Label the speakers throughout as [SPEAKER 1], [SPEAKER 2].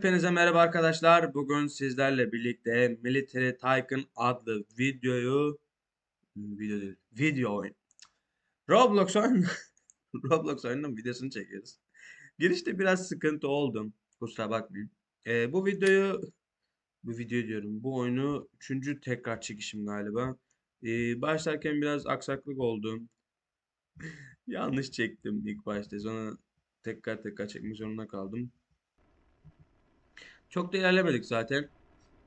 [SPEAKER 1] Hepinize merhaba arkadaşlar. Bugün sizlerle birlikte Military Tycoon adlı videoyu video değil, video oyun. Roblox oyun Roblox oyunun videosunu çekiyoruz. Girişte biraz sıkıntı oldum. Kusura bakmayın. Ee, bu videoyu bu video diyorum. Bu oyunu üçüncü tekrar çekişim galiba. Ee, başlarken biraz aksaklık oldu. Yanlış çektim ilk başta. Sonra tekrar tekrar çekmek zorunda kaldım. Çok da ilerlemedik zaten.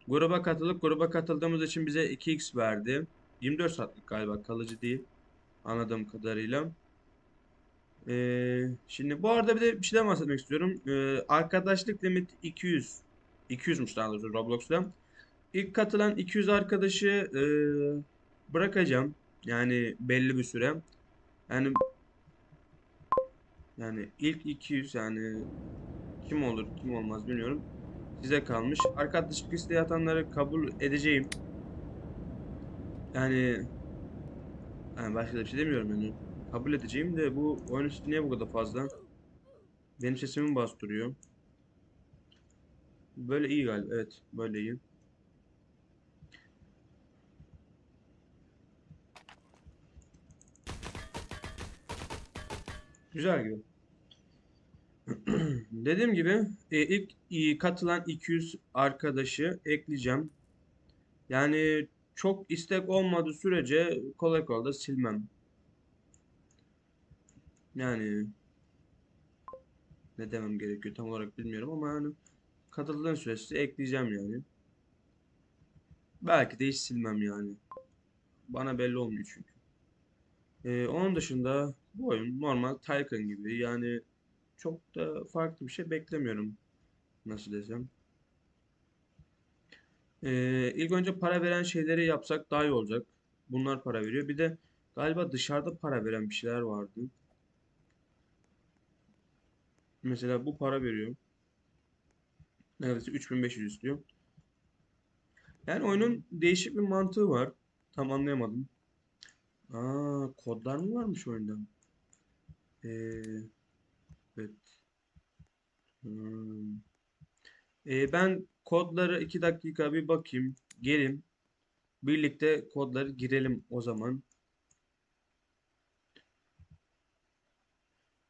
[SPEAKER 1] Gruba katılıp gruba katıldığımız için bize 2x verdi. 24 saatlik galiba kalıcı değil. Anladığım kadarıyla. Ee, şimdi bu arada bir de bir şeyden bahsetmek istiyorum. Ee, arkadaşlık limiti 200. 200'müş daha doğrusu Roblox'ta. İlk katılan 200 arkadaşı e, bırakacağım. Yani belli bir süre. Yani yani ilk 200 yani kim olur kim olmaz bilmiyorum. Size kalmış. Arkadaşlık isteği atanları kabul edeceğim. Yani yani başka bir şey demiyorum yani. Kabul edeceğim de bu oyun sesi niye bu kadar fazla? Benim sesimi bastırıyor. Böyle iyi galiba. Evet, böyle iyi. Güzel gibi. Dediğim gibi e, ilk e, katılan 200 arkadaşı ekleyeceğim. Yani çok istek olmadığı sürece kolay kolay da silmem. Yani ne demem gerekiyor tam olarak bilmiyorum ama yani katıldığın sürece ekleyeceğim yani. Belki de hiç silmem yani. Bana belli olmuyor çünkü. Ee, onun dışında bu oyun normal Tycoon gibi yani çok da farklı bir şey beklemiyorum. Nasıl desem. Ee, ilk önce para veren şeyleri yapsak daha iyi olacak. Bunlar para veriyor. Bir de galiba dışarıda para veren bir şeyler vardı. Mesela bu para veriyor. Neredeyse 3500 istiyor. Yani oyunun değişik bir mantığı var. Tam anlayamadım. Aa, kodlar mı varmış oyunda? Ee, evet. Hmm. Ee, ben kodları 2 dakika bir bakayım. Gelin. Birlikte kodları girelim o zaman.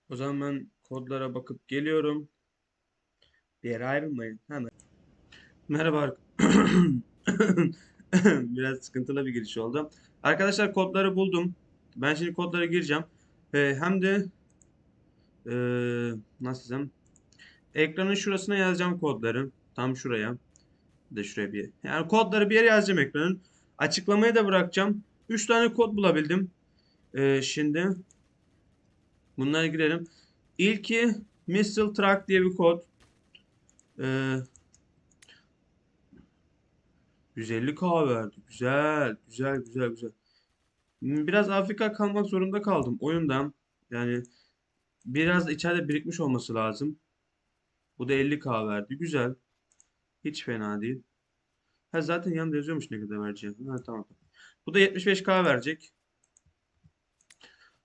[SPEAKER 1] O zaman ben kodlara bakıp geliyorum. Bir yere ayrılmayın. Hemen. Merhaba. Biraz sıkıntılı bir giriş oldu. Arkadaşlar kodları buldum. Ben şimdi kodlara gireceğim. Ee, hem de ee, nasıl desem ekranın şurasına yazacağım kodları. Tam şuraya. De şuraya bir. Yani kodları bir yere yazacağım ekranın. Açıklamaya da bırakacağım. 3 tane kod bulabildim. Ee, şimdi bunlara girelim. İlki Missile Track diye bir kod. Ee, 150k verdi. Güzel, güzel, güzel, güzel. Biraz Afrika kalmak zorunda kaldım oyundan. Yani biraz içeride birikmiş olması lazım. Bu da 50k verdi. Güzel. Hiç fena değil. Ha zaten yanında yazıyormuş ne kadar vereceğim. Ha tamam. Bu da 75k verecek.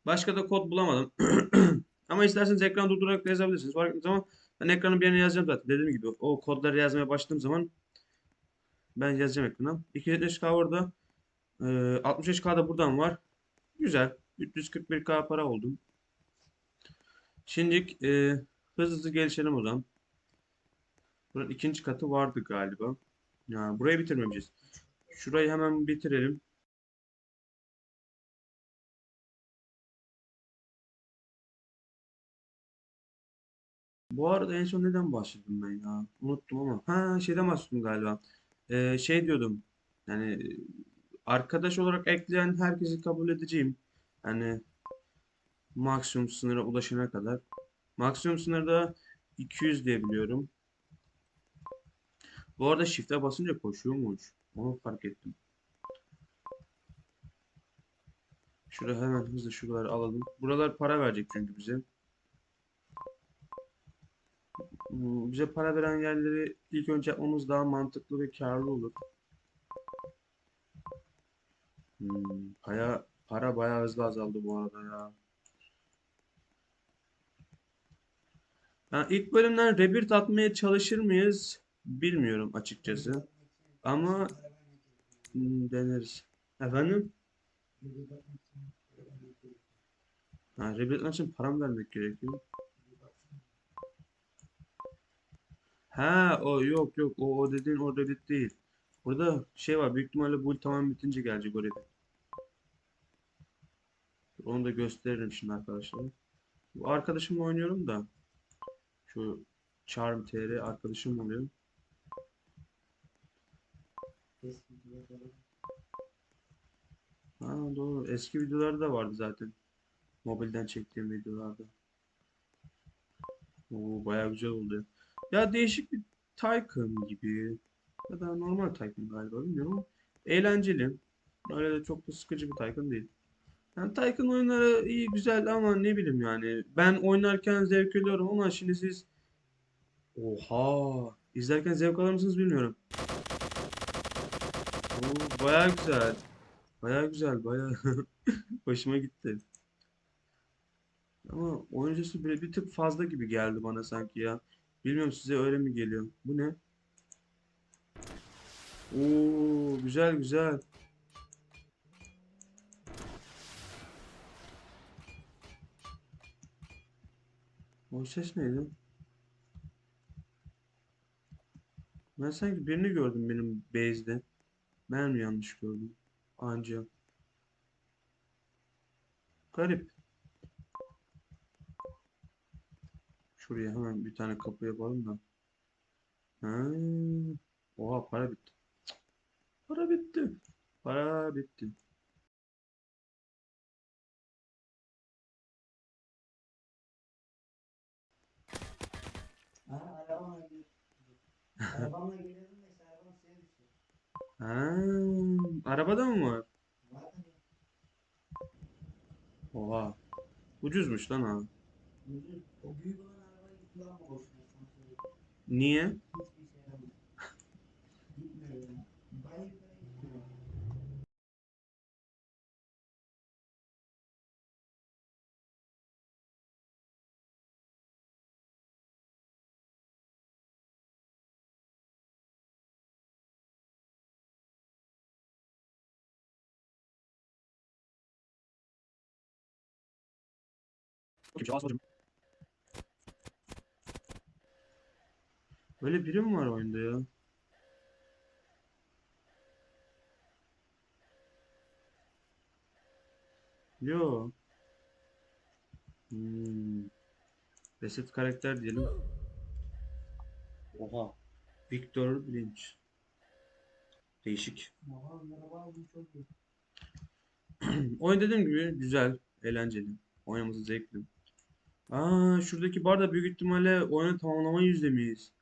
[SPEAKER 1] Başka da kod bulamadım. Ama isterseniz ekran durdurarak da yazabilirsiniz. Fark etmez ama ben ekranın bir yerine yazacağım zaten. Dediğim gibi o kodları yazmaya başladığım zaman ben yazacağım ekrana. 270k orada. Ee, 65k da buradan var. Güzel. 341k para oldum. Şimdi e, hızlı hızlı gelişelim o zaman. Buranın ikinci katı vardı galiba. Ya burayı bitirmemişiz. Şurayı hemen bitirelim. Bu arada en son neden bahsettim ben ya? Unuttum ama. Ha şeyden bahsettim galiba. Ee, şey diyordum. Yani arkadaş olarak ekleyen herkesi kabul edeceğim. Yani maksimum sınıra ulaşana kadar. Maksimum sınırda 200 diye biliyorum. Bu arada shift'e basınca koşuyormuş. Onu fark ettim. Şuraya hemen hızlı şuraları alalım. Buralar para verecek çünkü bize. Hmm, Bize para veren yerleri ilk önce yapmamız daha mantıklı ve karlı olur. Hmm, para, para bayağı hızlı azaldı bu arada ya. Yani ilk bölümden rebirth atmaya çalışır mıyız? Bilmiyorum açıkçası. Ama hmm, deneriz. Efendim? Ha, atmak için param vermek gerekiyor. Ha o yok yok o, o dediğin o rebirth değil. Burada şey var büyük ihtimalle bu tamam bitince gelecek o rebirth. Onu da gösteririm şimdi arkadaşlar. Bu arkadaşımla oynuyorum da. Şu Charm TR arkadaşım oluyor. Ha doğru. Eski videoları da vardı zaten. Mobilden çektiğim videolarda. Oo bayağı güzel oldu. Ya değişik bir Tycoon gibi. Ya da normal Tycoon galiba bilmiyorum ama eğlenceli. Öyle de çok da sıkıcı bir Tycoon değil. Yani Tycoon oyunları iyi güzel ama ne bileyim yani. Ben oynarken zevk alıyorum ama şimdi siz Oha! izlerken zevk alır mısınız bilmiyorum. Oo, bayağı güzel. Bayağı güzel, bayağı hoşuma gitti. Ama oyuncusu böyle bir tık fazla gibi geldi bana sanki ya. Bilmiyorum size öyle mi geliyor? Bu ne? Oo, güzel güzel. O ses neydi? Ben sanki birini gördüm benim base'de. Ben mi yanlış gördüm? Anca. Garip. Şuraya hemen bir tane kapı yapalım da. Ha. Oha para bitti. Para bitti. Para bitti.
[SPEAKER 2] Arabamla geliyorum da işte arabam suya düştü.
[SPEAKER 1] Ha, arabada mı var? Oha. Ucuzmuş lan ha.
[SPEAKER 2] Ucuz.
[SPEAKER 1] Böyle biri mi var oyunda ya? Yo. Hmm. Reset karakter diyelim. Oha. Victor Lynch. Değişik. Oyun dediğim gibi güzel, eğlenceli. Oynaması zevkli. Aa, şuradaki bar da büyük ihtimalle oyunu tamamlama yüzdemiyiz.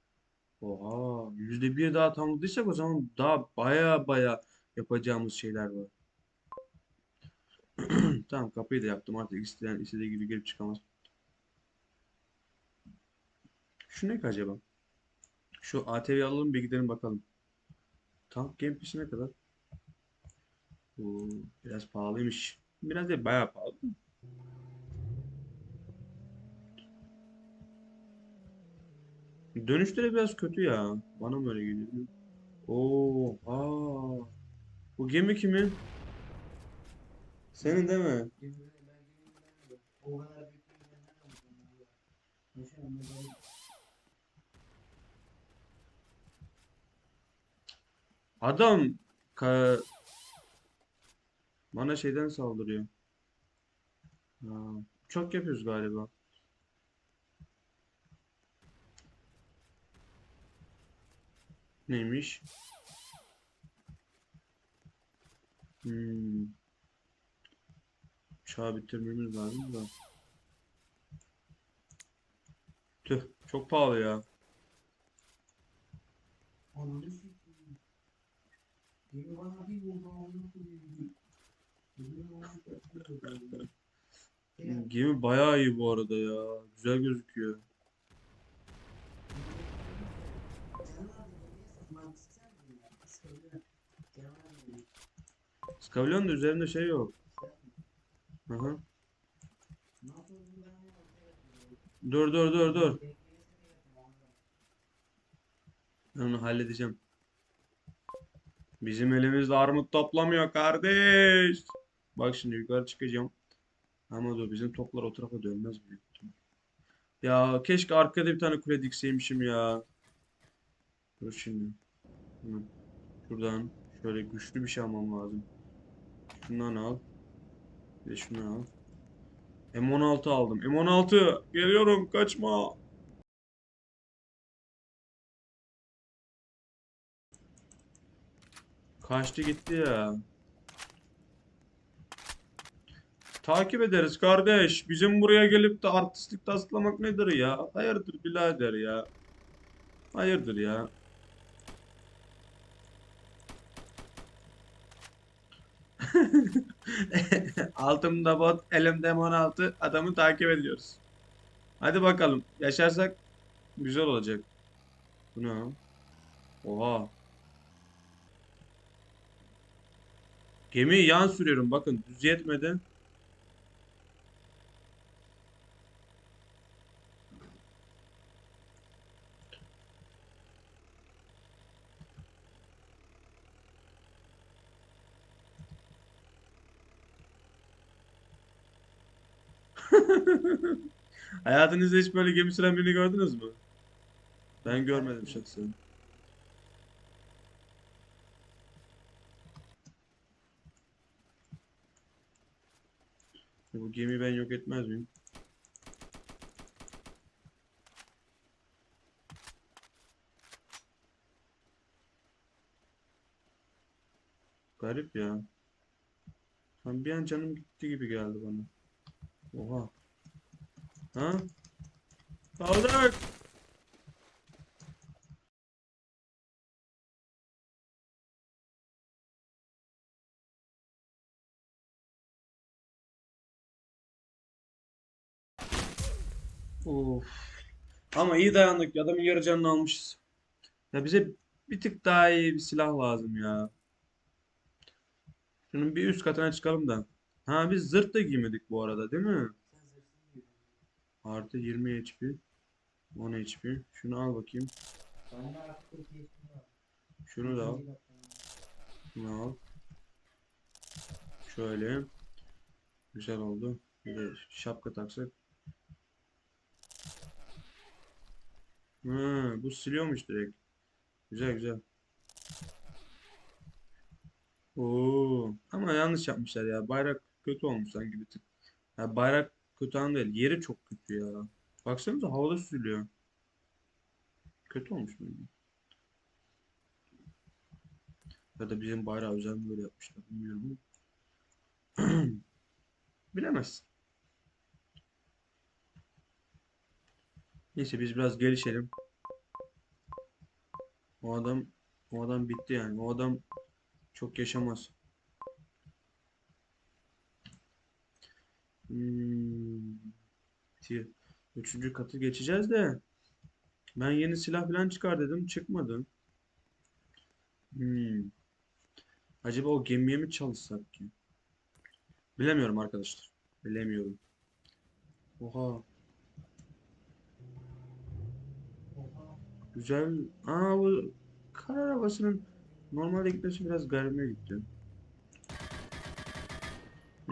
[SPEAKER 1] Oha, yüzde bir daha tamamladıysak o zaman daha baya baya yapacağımız şeyler var. Tamam kapıyı da yaptım artık isteyen istediği gibi girip çıkamaz. Şu ne acaba? Şu ATV alalım bir gidelim bakalım. Tank Game ne kadar? Oo, biraz pahalıymış. Biraz değil bayağı pahalı. Dönüşleri biraz kötü ya. Bana mı öyle geliyor? Oo, aa. Bu gemi kimin? Senin değil mi? Adam ka bana şeyden saldırıyor. Ha, uçak yapıyoruz galiba. Neymiş? Hmm. Uçağı bitirmemiz lazım da. Tüh, çok pahalı. Ya,
[SPEAKER 2] Gemi
[SPEAKER 1] bayağı iyi bu arada ya. Güzel gözüküyor. Skavlion'un da üzerinde şey yok.
[SPEAKER 2] Yapayım?
[SPEAKER 1] Dur dur dur dur. Ben onu halledeceğim. Bizim elimizde armut toplamıyor kardeş. Bak şimdi yukarı çıkacağım. Ama dur bizim toplar o tarafa dönmez büyük. Ya keşke arkada bir tane kule dikseymişim ya. Dur şimdi. Hı. Şuradan şöyle güçlü bir şey almam lazım. Şundan al. Bir de şunu al. M16 aldım. M16 geliyorum kaçma. Kaçtı gitti ya. Takip ederiz kardeş. Bizim buraya gelip de artistlik taslamak nedir ya? Hayırdır birader ya? Hayırdır ya? Altımda bot, elimde M16. Adamı takip ediyoruz. Hadi bakalım. Yaşarsak güzel olacak. Bu ne? Oha. Gemiyi yan sürüyorum. Bakın düz yetmedi. Hayatınızda hiç böyle gemi süren birini gördünüz mü? Ben görmedim şahsen. Bu gemiyi ben yok etmez miyim? Garip ya. Lan bir an canım gitti gibi geldi bana. Oha. Ha? Kaldık. Of. Ama iyi dayandık. Adamın yarı canını almışız. Ya bize bir tık daha iyi bir silah lazım ya. Şunun bir üst katına çıkalım da. Ha biz zırh da giymedik bu arada değil mi? Artı 20 HP. 10 HP. Şunu al bakayım. Şunu da al. Şunu al. Şöyle. Güzel oldu. Bir de şapka taksak. Ha, bu siliyormuş direkt. Güzel güzel. Oo, ama yanlış yapmışlar ya. Bayrak kötü olmuş sanki bir tık. Ya bayrak kötü an değil. Yeri çok kötü ya. Baksanıza havada süzülüyor. Kötü olmuş mu? Ya da bizim bayrağı özel böyle yapmışlar bilmiyorum. Bilemezsin. Neyse biz biraz gelişelim. O adam o adam bitti yani. O adam çok yaşamaz. Hmm. Üçüncü katı geçeceğiz de ben yeni silah falan çıkar dedim çıkmadı. Hmm. Acaba o gemiye mi çalışsak ki? Bilemiyorum arkadaşlar. Bilemiyorum. Oha. Güzel. Aa bu kar arabasının normalde gitmesi biraz garibime gitti.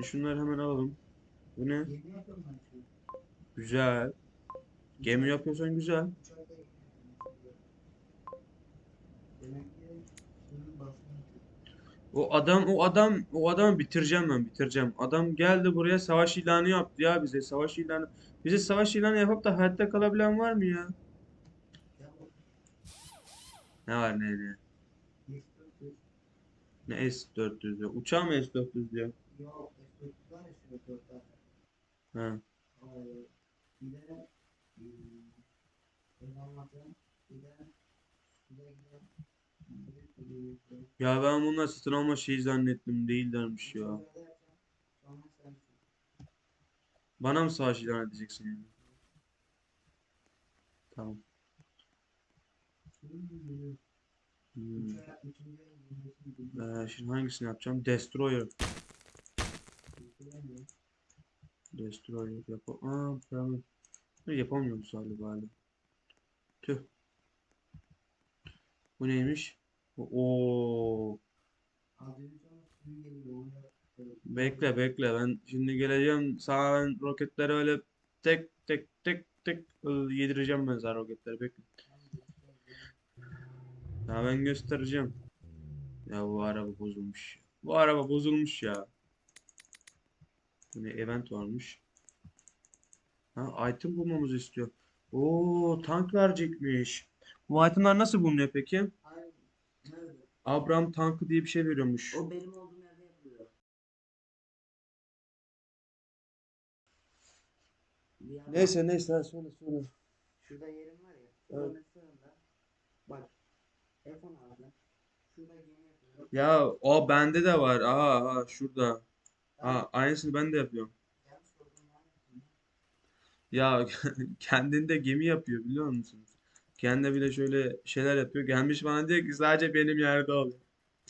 [SPEAKER 1] E Şunları hemen alalım. Bu ne? Güzel. Gemi yapıyorsan güzel. O adam o adam o adamı bitireceğim ben bitireceğim. Adam geldi buraya savaş ilanı yaptı ya bize savaş ilanı. Bize savaş ilanı yapıp da hayatta kalabilen var mı ya? Ne var ne ne?
[SPEAKER 2] S400
[SPEAKER 1] Ne S400 diyor. Uçağı mı S400 diyor?
[SPEAKER 2] yok S400 var ya şurada 4 tane.
[SPEAKER 1] Ha.
[SPEAKER 2] Bir de eee, ben anlatayım. Bir de bir de bir de bir de
[SPEAKER 1] Ya ben bunlar satın alma şeyi zannettim değillermiş ya. Bana mı savaş ilan edeceksin yani? Tamam. Hmm. Ee, şimdi hangisini yapacağım? Destroyer. Destroyer yap. Aa, tamam. Yapamıyoruz galiba hala. Tüh. Bu neymiş? Oo. Bekle bekle ben şimdi geleceğim sana ben roketleri öyle tek tek tek tek yedireceğim ben sana roketleri bekle. Ya ben göstereceğim. Ya bu araba bozulmuş. Bu araba bozulmuş ya. Yine event varmış. Ha item bulmamızı istiyor. Oo tank verecekmiş. Bu itemler nasıl bulunuyor peki?
[SPEAKER 2] Hayır. Nerede?
[SPEAKER 1] Abraham tankı diye bir şey veriyormuş.
[SPEAKER 2] O benim olduğum yerde yapılıyor. Bir
[SPEAKER 1] Neyse neyse hadi söyle söyle.
[SPEAKER 2] Şurada yerim var ya.
[SPEAKER 1] Evet.
[SPEAKER 2] Bak. F16. Şurada gemi yapıyor.
[SPEAKER 1] Ya o bende de var. Aha, aha şurada. Ha, aynısını ben de yapıyorum. Ya kendinde gemi yapıyor biliyor musunuz? Kendi bile şöyle şeyler yapıyor. Gelmiş bana diyor ki sadece benim yerde ol.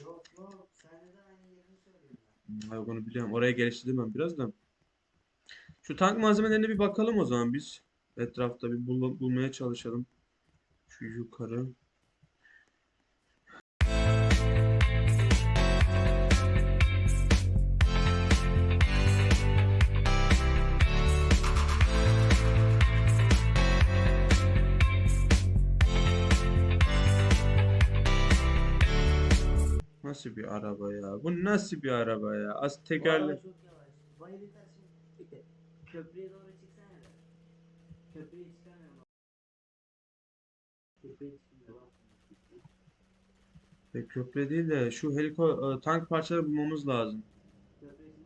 [SPEAKER 2] Yok yok. Sen de aynı yerini söylüyorsun.
[SPEAKER 1] Onu biliyorum. Oraya geliştirdim ben biraz da. Şu tank malzemelerine bir bakalım o zaman biz. Etrafta bir bul- bulmaya çalışalım. Şu yukarı. Nasıl bir araba ya? Bu nasıl bir araba ya? Az.
[SPEAKER 2] Bekle. Köprüye doğru çıksana. Köprüye çıkamıyorum. Köprüye çıkmıyor. bak.
[SPEAKER 1] E, köprü değil de şu heliko e, tank parçaları bulmamız lazım.
[SPEAKER 2] Çıkamıyorum.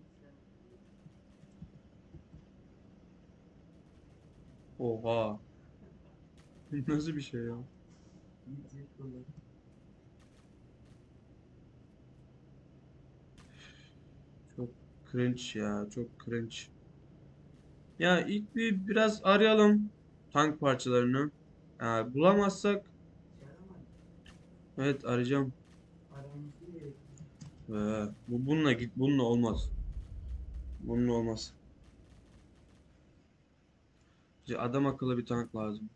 [SPEAKER 1] Oha. Nasıl bir şey ya? Çok cringe ya, çok cringe. Ya ilk bir biraz arayalım tank parçalarını. Ha, bulamazsak
[SPEAKER 2] Çıkaramadım.
[SPEAKER 1] evet arayacağım. Ee, bu bununla git bununla olmaz. Bununla olmaz. Bize adam akıllı bir tank lazım.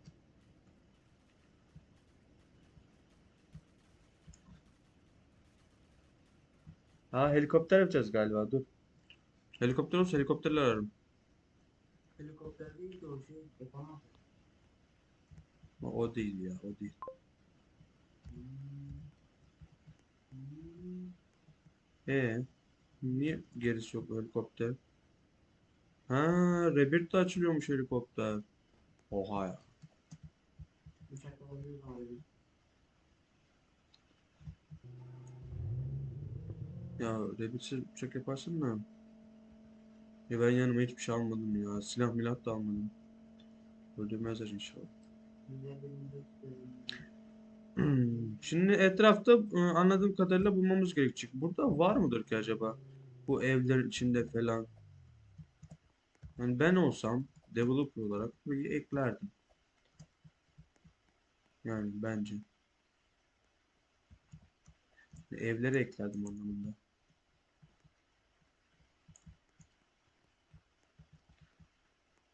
[SPEAKER 1] Ha helikopter yapacağız galiba. Dur. Helikopter olsa helikopterle ararım.
[SPEAKER 2] Helikopter değil de o şey yapamam.
[SPEAKER 1] Ama o değil ya, o değil. E niye gerisi yok helikopter? Ha, Rebirth de açılıyormuş helikopter. Oha ya. Ya Rebirth'siz uçak yaparsın mı? Ya ben yanıma hiçbir şey almadım ya. Silah milah da almadım. Öldürmezler inşallah. Şimdi etrafta e, anladığım kadarıyla bulmamız gerekecek. Burada var mıdır ki acaba? Bu evlerin içinde falan. Yani ben olsam developer olarak burayı eklerdim. Yani bence. Evlere eklerdim anlamında.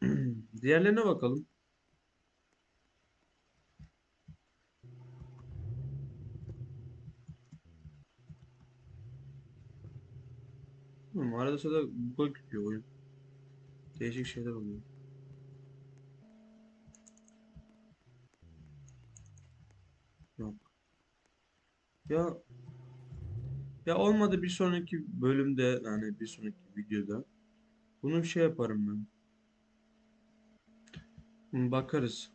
[SPEAKER 1] Diğerlerine bakalım. Bilmiyorum, arada sırada bug gidiyor oyun. Değişik şeyler oluyor. Yok. Ya ya olmadı bir sonraki bölümde yani bir sonraki videoda bunu şey yaparım ben. Bakarız.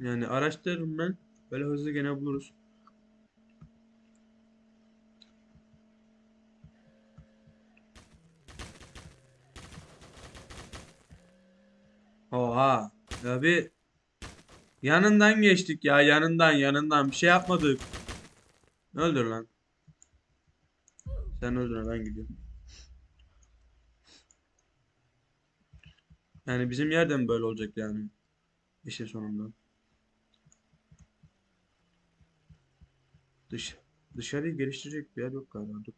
[SPEAKER 1] Yani araştırırım ben. Böyle hızlı gene buluruz. Oha. Ya bir yanından geçtik ya yanından yanından bir şey yapmadık. Öldür lan. Sen öldür ben gidiyorum. Yani bizim yerden böyle olacak yani. İşin sonunda. Dış dışarıyı geliştirecek bir yer yok galiba. Dur.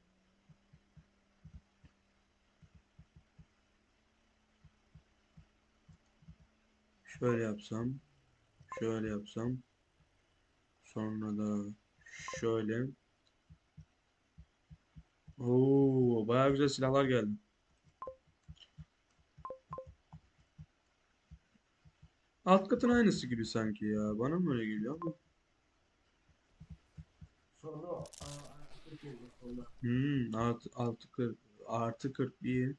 [SPEAKER 1] Şöyle yapsam. Şöyle yapsam. Sonra da şöyle. Oo, bayağı güzel silahlar geldi. Alt katın aynısı gibi sanki ya. Bana mı öyle geliyor ama.
[SPEAKER 2] Sonra aa, artık sonra.
[SPEAKER 1] Hmm, artı, artı 40, artı 40 iyi.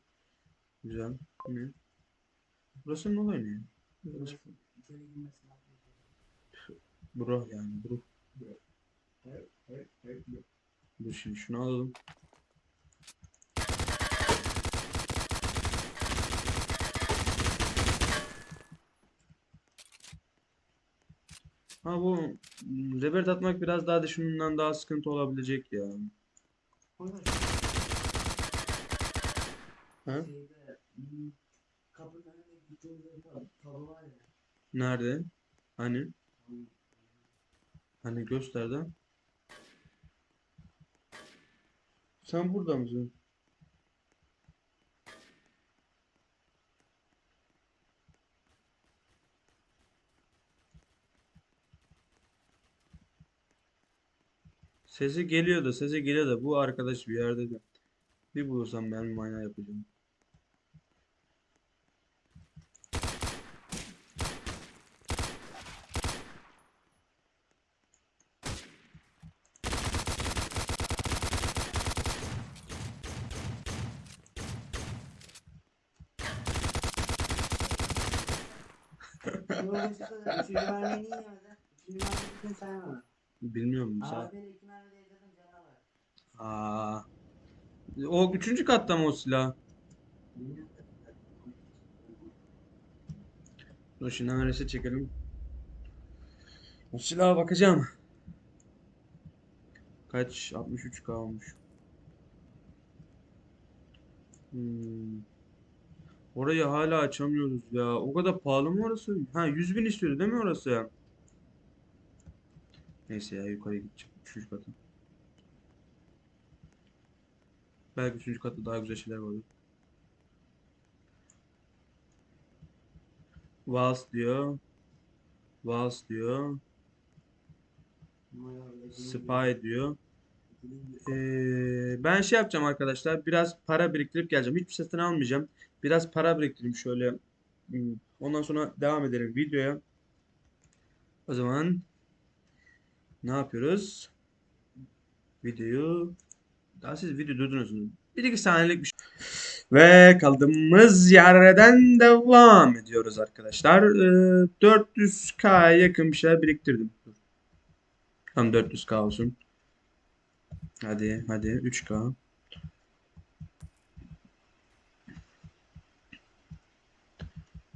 [SPEAKER 1] Güzel. Ne? Burası ne oluyor ne? Burası bro yani bro.
[SPEAKER 2] Evet, evet, evet.
[SPEAKER 1] Dur şimdi şunu alalım. Ha bu rebirth atmak biraz daha düşündüğümden daha sıkıntı olabilecek ya. Ha? Nerede? Hani? Hani göster de. Sen burada mısın? Sesi geliyor da sesi geliyor da bu arkadaş bir yerde de. Bir bulursam ben manyak yapacağım.
[SPEAKER 2] Bu öncesi de üçüncü
[SPEAKER 1] Aa. O üçüncü katta mı o silah? Dur şimdi reset çekelim. O silaha bakacağım. Kaç? 63k olmuş. Hmm. Orayı hala açamıyoruz ya. O kadar pahalı mı orası? Ha 100 bin istiyordu değil mi orası? Neyse ya yukarı gideceğim. Üçüncü katı. Belki üçüncü katta daha güzel şeyler vardır. Vals diyor. Vals diyor. Spy diyor. Ee, ben şey yapacağım arkadaşlar. Biraz para biriktirip geleceğim. Hiçbir satın almayacağım. Biraz para biriktireyim şöyle. Hmm, Ondan sonra devam edelim videoya. O zaman ne yapıyoruz? Videoyu daha siz video durdunuz. Bir iki saniyelik bir şey. Ve kaldığımız yerden devam ediyoruz arkadaşlar. Ee, 400k yakın bir şeyler biriktirdim. Tam 400k olsun. Hadi hadi 3K.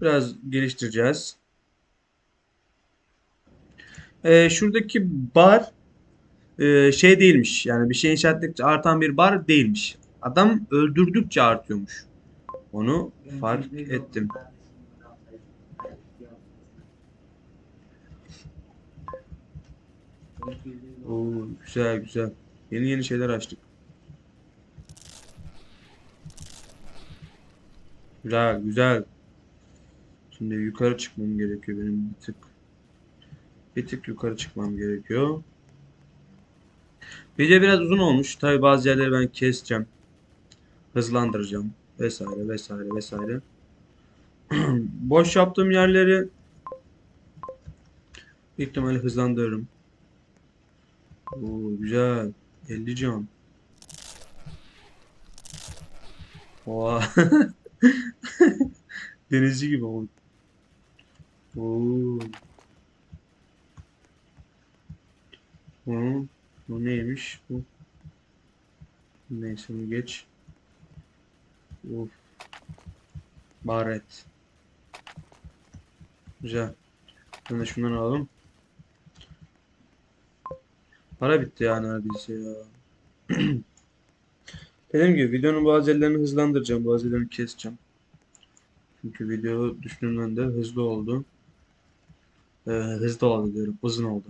[SPEAKER 1] Biraz geliştireceğiz. Ee, şuradaki bar e, şey değilmiş. Yani bir şey inşa ettikçe artan bir bar değilmiş. Adam öldürdükçe artıyormuş. Onu fark ettim. Oo, güzel güzel. Yeni yeni şeyler açtık. Güzel güzel. Şimdi yukarı çıkmam gerekiyor benim bir tık. Bir tık yukarı çıkmam gerekiyor. Video biraz uzun olmuş. Tabi bazı yerleri ben keseceğim. Hızlandıracağım. Vesaire vesaire vesaire. Boş yaptığım yerleri büyük ihtimalle hızlandırırım. Oo, güzel. 50 can. Oha. Denizci gibi oldu. Oo. Bu, bu neymiş? Bu. Neyse bunu geç. Uf. Baret. Güzel. Ben de şundan alalım. Para bitti ya neredeyse ya. Dediğim gibi videonun bazı yerlerini hızlandıracağım, bazı yerlerini keseceğim. Çünkü video düşündüğümden de hızlı oldu. Ee, hızlı oldu diyorum, uzun oldu.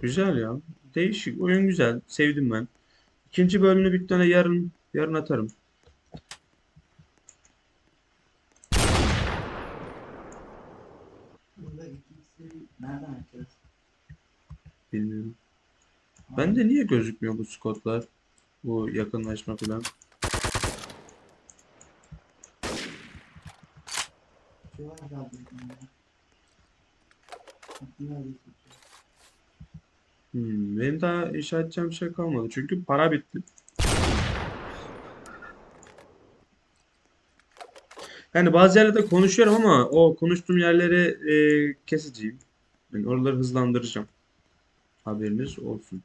[SPEAKER 1] Güzel ya. Değişik. Oyun güzel. Sevdim ben. İkinci bölümünü bir tane yarın yarın atarım. Bilmiyorum. Ben de niye gözükmüyor bu skotlar? Bu yakınlaşma falan.
[SPEAKER 2] Thank.
[SPEAKER 1] Hmm, benim daha inşa edeceğim şey kalmadı. Çünkü para bitti. Yani bazı yerlerde konuşuyorum ama o konuştuğum yerleri e, keseceğim. Yani oraları hızlandıracağım. Haberiniz olsun.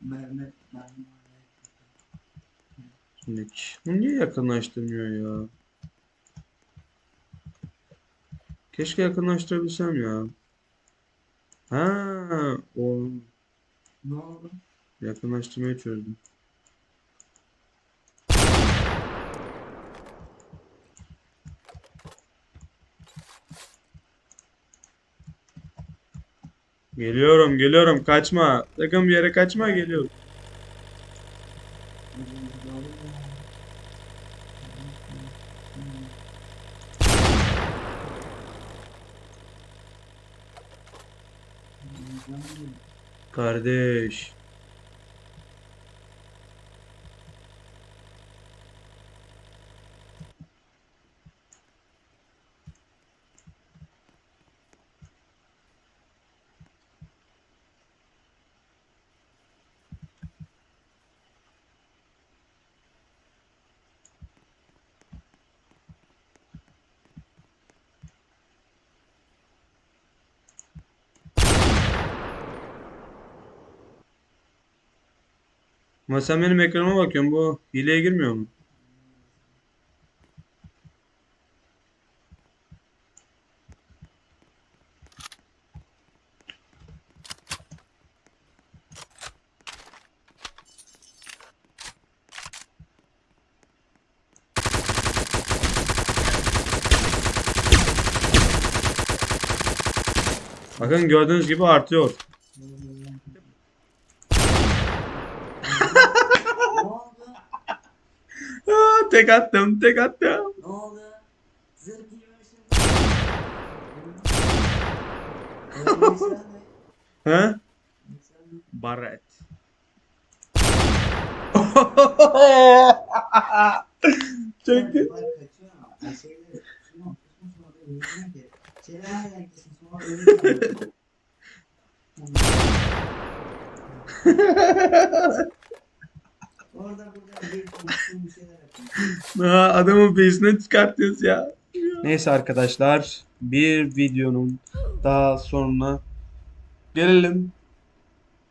[SPEAKER 2] Mermer, mermer.
[SPEAKER 1] Bu niye yakınlaştırmıyor ya? Keşke yakınlaştırabilsem ya. Ha, o
[SPEAKER 2] Ne oldu?
[SPEAKER 1] yakınlaştırmayı çözdüm. Geliyorum, geliyorum. Kaçma. Sakın bir yere kaçma, geliyorum. Kardeş. Ama sen benim ekranıma bakıyorsun. Bu hileye girmiyor mu? Bakın gördüğünüz gibi artıyor.
[SPEAKER 2] Ne oldu?
[SPEAKER 1] Aa, tek attım, tek attım.
[SPEAKER 2] Ne oldu? Zırh giymemişsin.
[SPEAKER 1] He? Barret. Çekti.
[SPEAKER 2] Orada burada bir konuştuğum bir şeyler yapayım.
[SPEAKER 1] Ha, adamın face'ine çıkartıyoruz ya. Neyse arkadaşlar, bir videonun daha sonuna gelelim.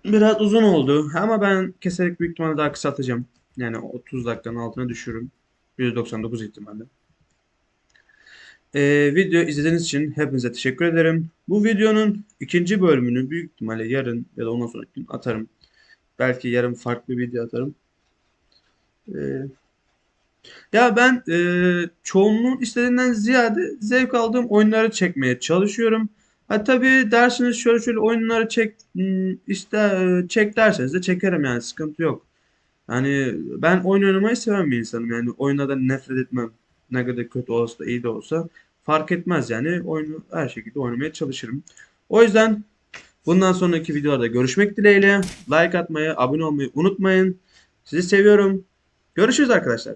[SPEAKER 1] Biraz uzun oldu ama ben keserek büyük ihtimalle daha kısaltacağım. Yani 30 dakikanın altına düşürürüm. 199 ihtimalle. Ee, video izlediğiniz için hepinize teşekkür ederim. Bu videonun ikinci bölümünü büyük ihtimalle yarın ya da ondan sonraki gün atarım. Belki yarın farklı bir video atarım. Ee, ya ben e, çoğunluğun istediğinden ziyade zevk aldığım oyunları çekmeye çalışıyorum. Ha tabii dersiniz şöyle şöyle oyunları çek hmm, iste e, çek derseniz de çekerim yani sıkıntı yok. Yani ben oyun oynamayı seven bir insanım yani oyunlardan nefret etmem. Ne kadar kötü olsa da iyi de olsa fark etmez yani oyunu her şekilde oynamaya çalışırım. O yüzden bundan sonraki videolarda görüşmek dileğiyle like atmayı, abone olmayı unutmayın. Sizi seviyorum. Görüşürüz arkadaşlar.